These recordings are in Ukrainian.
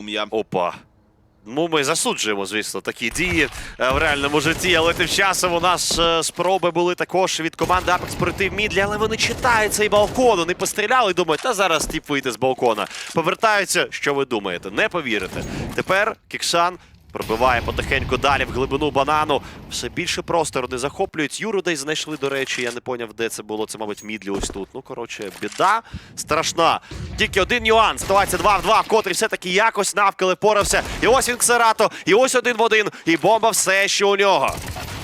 М'я. Опа. Ну, ми засуджуємо, звісно, такі дії е, в реальному житті, але тим часом у нас е, спроби були також від команди Apex пройти в мідлі, але вони читають цей балкон, вони постріляли думають, та зараз тіп вийде з балкона. Повертаються, що ви думаєте? Не повірите. Тепер Кіксан пробиває потихеньку далі в глибину банану. Все більше простору не захоплюють. Юру десь знайшли, до речі, я не поняв, де це було. Це, мабуть, в мідлі ось тут. Ну, коротше, біда страшна. Тільки один нюанс. Ситуація 2 в 2, котрий все-таки якось навколо порався. І ось він Ксерато, і ось один в один, і бомба все ще у нього.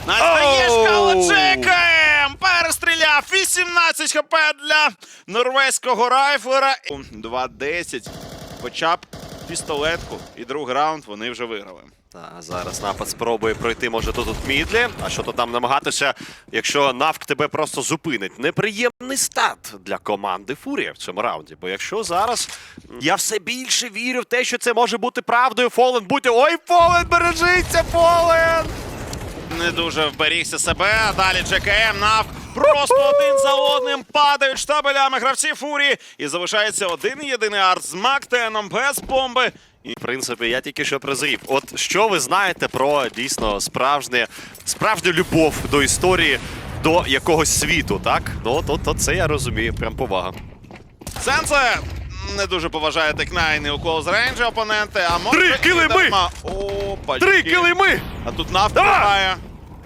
Настаєшка! Лоджекаєм! Перестріляв! 18 хп для норвезького райфлера. 2-10. Хоча б пістолетку. І другий раунд вони вже виграли. Та зараз напад спробує пройти, може тут тут мідлі. А що то там намагатися, якщо навк тебе просто зупинить. Неприємний стат для команди Фурія в цьому раунді. Бо якщо зараз я все більше вірю в те, що це може бути правдою. Фолен будьте. Ой, Фолен, бережіться, Фолен! Не дуже вберігся себе. Далі JKM Навк просто один за одним падають штабелями гравці Фурії. І залишається один єдиний арт з Мактеном без бомби. І В принципі, я тільки що прозрів. От що ви знаєте про дійсно справжнє, справжню любов до історії, до якогось світу, так? Ну, то, то це я розумію, прям повага. Сенсе не дуже поважає Текнайн і у клоуз рейнджі опоненти, а може Три і килими! дарма. Опа, Три килими! А тут грає.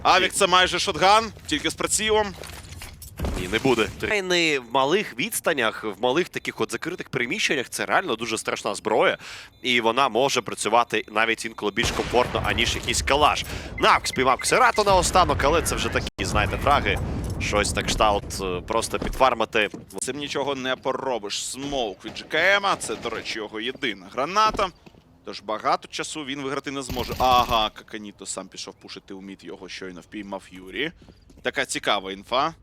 Авік це майже шотган, тільки з прицілом. Не буде. Не в малих відстанях, в малих таких от закритих приміщеннях це реально дуже страшна зброя, і вона може працювати навіть інколи більш комфортно, аніж якийсь калаш. Навк спіймав Ксерато на останок, але це вже такі, знаєте, фраги. Щось так кшталт е, просто підфармити. Цим нічого не поробиш. Смоук від GKM, це, до речі, його єдина граната. Тож багато часу він виграти не зможе. Ага, Каканіто сам пішов пушити у мід, його щойно впіймав Юрі. Така цікава інфа.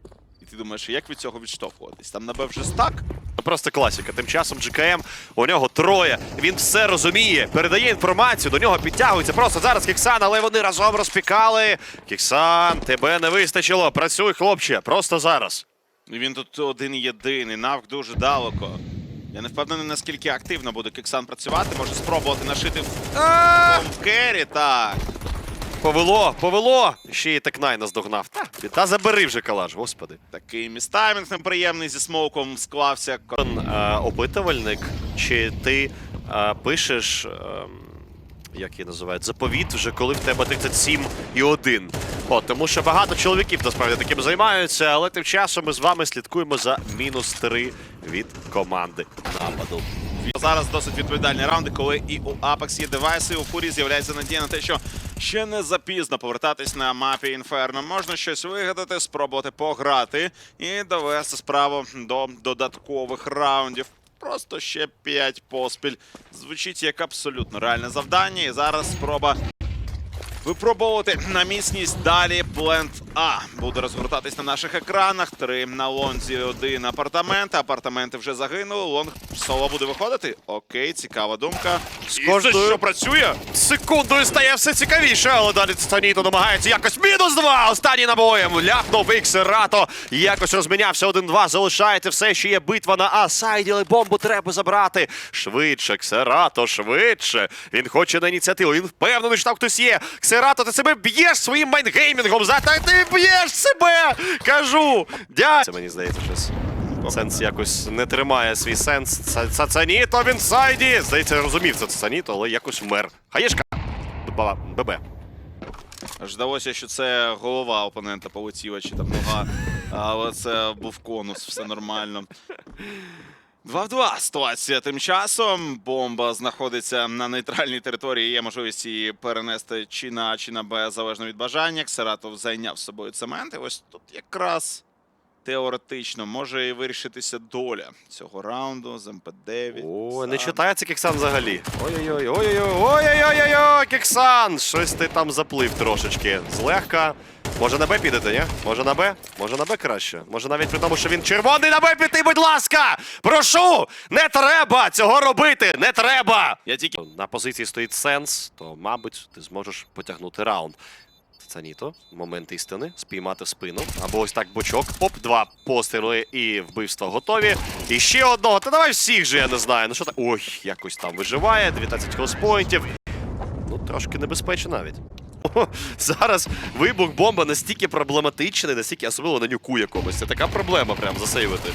Ти думаєш, як від цього відштовхуватись? Там на Б вже стак? Ну, Просто класіка. Тим часом GKM, у нього троє. Він все розуміє, передає інформацію, до нього підтягується. Просто зараз Кіксан, але вони разом розпікали. Кіксан, тебе не вистачило. Працюй, хлопче, просто зараз. Він тут один єдиний, навк дуже далеко. Я не впевнений, наскільки активно буде Кексан працювати. Може спробувати нашити в, в кері, так. Повело, повело. Ще й Текнай наздогнав. Та, та забери вже калаш, господи. Такий містаймінг неприємний зі смоуком склався. Е, опитувальник, чи ти е, пишеш, е, як її називають, заповіт вже коли в тебе 37 і 1. От, тому що багато чоловіків насправді таким займаються, але тим часом ми з вами слідкуємо за мінус 3 від команди нападу. Зараз досить відповідальні раунди, коли і у Apex є девайси, і у Фурі з'являється надія на те, що ще не запізно повертатись на мапі Інферно. Можна щось вигадати, спробувати пограти і довести справу до додаткових раундів. Просто ще 5 поспіль. Звучить як абсолютно реальне завдання. І зараз спроба випробовувати на міцність далі Плент А. Буде розгортатись на наших екранах. Три на лонзі, один апартамент. Апартаменти вже загинули. Лонг соло буде виходити. Окей, цікава думка. Це що працює? Секундою стає все цікавіше, але далі Станіто намагається якось мінус два. Останній набоєм ляпнув Іксерато. Якось розмінявся 1-2. Залишається все, ще є битва на А сайді, але бомбу треба забрати. Швидше, Ксерато, швидше. Він хоче на ініціативу. Він впевнений, що там хтось є. Ксерато, ти себе б'єш своїм майнгеймінгом. За та ти б'єш себе! Кажу! Дя... Це мені здається щось. Сенс якось не тримає свій сенс. Це Цацаніто він сайді. Здається, я розумів це Цацаніто, але якось вмер. Хаєшка. ББ. Аж здалося, що це голова опонента полетіла, чи там нога. Але це був конус, все нормально. 2 в 2 ситуація. Тим часом бомба знаходиться на нейтральній території. Є можливість її перенести чи на А, чи на Б, залежно від бажання. Ксератов зайняв з собою цемент. І ось тут якраз теоретично може і вирішитися доля цього раунду з МП9. О, не читається Кексан взагалі. Ой-ой-ой, ой-ой-ой, ой-ой-ой, Кексан! Щось ти там заплив трошечки. Злегка. Може на Б підете, ні? Може на Б? Може на Б краще? Може навіть при тому, що він червоний на Б піти, будь ласка! Прошу! Не треба цього робити! Не треба! Я тільки На позиції стоїть сенс, то, мабуть, ти зможеш потягнути раунд. Ціаніто. Момент істини. Спіймати спину. Або ось так бочок. Оп, два постріли і вбивства готові. І ще одного. Та давай всіх же, я не знаю. Ну що так. Ой, якось там виживає. 19 хелспоінтів. Ну, трошки небезпечно навіть. Зараз вибух бомба настільки проблематичний, настільки особливо на нюку якомусь. Це така проблема прям засейвити.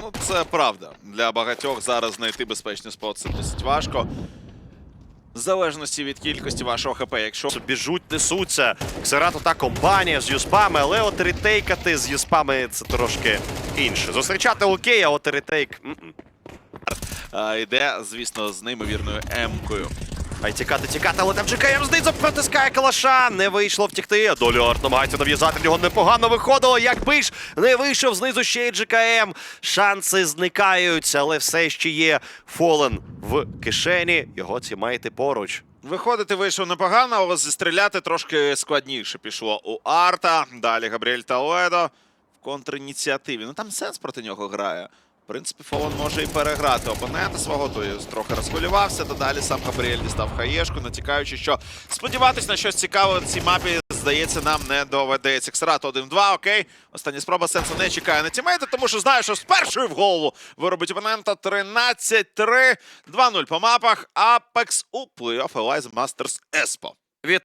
Ну, це правда. Для багатьох зараз знайти безпечний спот це досить важко. В залежності від кількості вашого ХП, якщо Біжуть, несуться. Ксерато та компанія з юспами, але от ретейкати з юспами це трошки інше. Зустрічати окей, а от ретейк. а, йде, звісно, з неймовірною М-кою. Ай, тікати, тікати, але там ЖКМ знизу протискає калаша. Не вийшло втікти. Доліард намагається нав'язати в нього непогано виходило. Якби ж не вийшов знизу ще й ЖКМ. Шанси зникають, але все ще є Фолен в кишені. Його ці маєте поруч. Виходити вийшов непогано, але зістріляти трошки складніше пішло у Арта. Далі Габріель Таоедо в контриніціативі. Ну там сенс проти нього грає. В принципі, Фолон може і переграти опонента свого, то трохи розхвилювався. То далі сам Габріель дістав хаєшку, натякаючи, що сподіватись на щось цікаве на цій мапі, здається, нам не доведеться. Ксерат 1-2, окей. Остання спроба сенсу не чекає на тімейта, тому що знає, що з першої в голову виробить опонента 13-3. 2-0 по мапах. Apex у плей-офф Eliza Masters Espo.